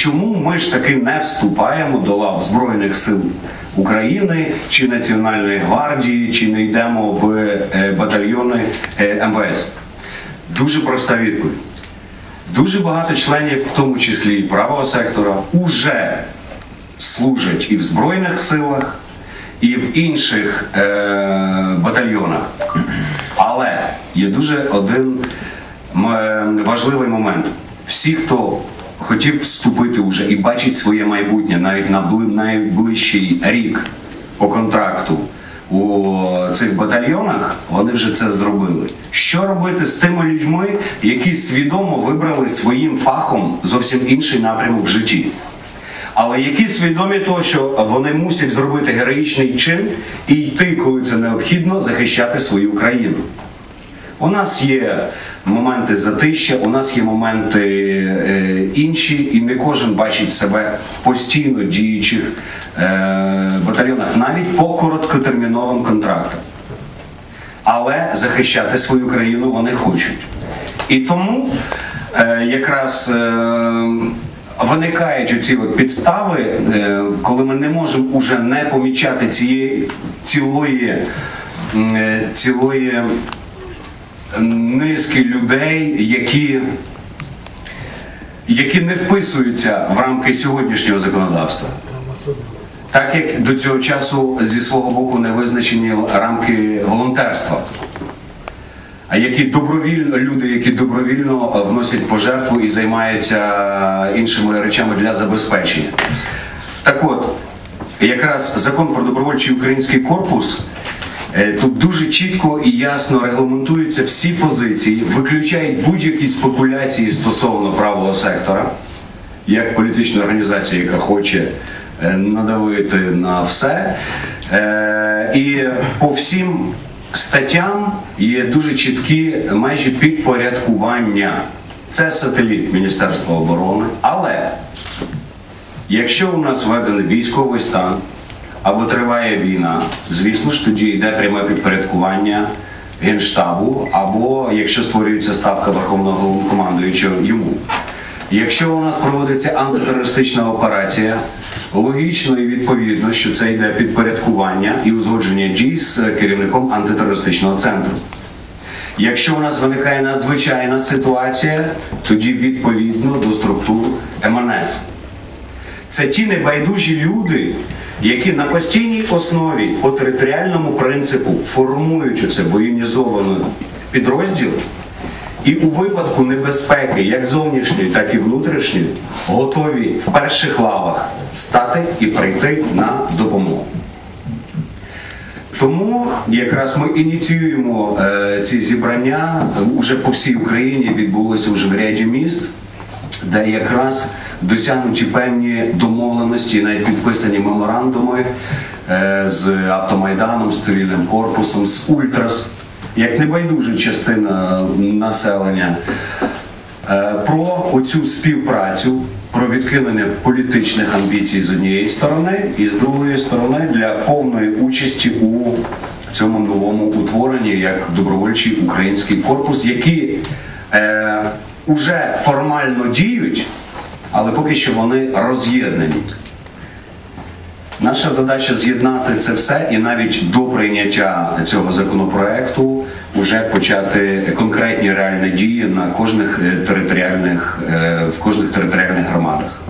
чому ми ж таки не вступаємо до лав Збройних сил України чи Національної гвардії, чи не йдемо в е, батальйони е, МВС? Дуже проста відповідь. Дуже багато членів, в тому числі і правого сектора, уже служать і в Збройних силах, і в інших е, батальйонах. Але є дуже один важливий момент. Всі, хто хотів вступити вже і бачить своє майбутнє навіть на найближчий рік по контракту у цих батальйонах, вони вже це зробили. Що робити з тими людьми, які свідомо вибрали своїм фахом зовсім інший напрямок в житті? але які свідомі того, що вони мусять зробити героїчний чин і йти, коли це необхідно, захищати свою країну. У нас є моменти затища, у нас є моменти е, інші, і не кожен бачить себе в постійно діючих е, батальйонах, навіть по короткотерміновим контрактам. Але захищати свою країну вони хочуть. І тому е, якраз виникають оці от підстави, коли ми не можемо уже не помічати цієї цілої, цілої низки людей, які, які не вписуються в рамки сьогоднішнього законодавства. Так як до цього часу зі свого боку не визначені рамки волонтерства. А які добровільно люди, які добровільно вносять пожертву і займаються іншими речами для забезпечення. Так от, якраз закон про добровольчий український корпус тут дуже чітко і ясно регламентуються всі позиції, виключають будь-які спекуляції стосовно правого сектора, як політична організація, яка хоче е, надавити на все. Е, І по всім статтям є дуже чіткі межі підпорядкування. Це сателіт Міністерства оборони, але Якщо у нас введений військовий стан або триває війна, звісно ж тоді йде пряме підпорядкування Генштабу, або якщо створюється ставка Верховного Головнокомандуючого йому. Якщо у нас проводиться антитерористична операція, логічно і відповідно, що це йде підпорядкування і узгодження дій з керівником антитерористичного центру. Якщо у нас виникає надзвичайна ситуація, тоді відповідно до структур МНС. Це ті небайдужі люди, які на постійній основі по територіальному принципу формують оце воєнізований підрозділ, і у випадку небезпеки, як зовнішньої, так і внутрішньої, готові в перших лавах стати і прийти на допомогу. Тому якраз ми ініціюємо е, ці зібрання уже по всій Україні відбулося вже в ряді міст, де якраз досягнуті певні домовленості, навіть підписані меморандуми е, з автомайданом, з цивільним корпусом, з Ультрас, як небайдужа частина населення, е, про оцю співпрацю. Про відкинення політичних амбіцій з однієї сторони, і з другої сторони для повної участі у цьому новому утворенні як добровольчий український корпус, які е, уже формально діють, але поки що вони роз'єднані. Наша задача з'єднати це все і навіть до прийняття цього законопроекту вже почати конкретні реальні дії на кожних е, територіальних е, в кожних територіальних громадах.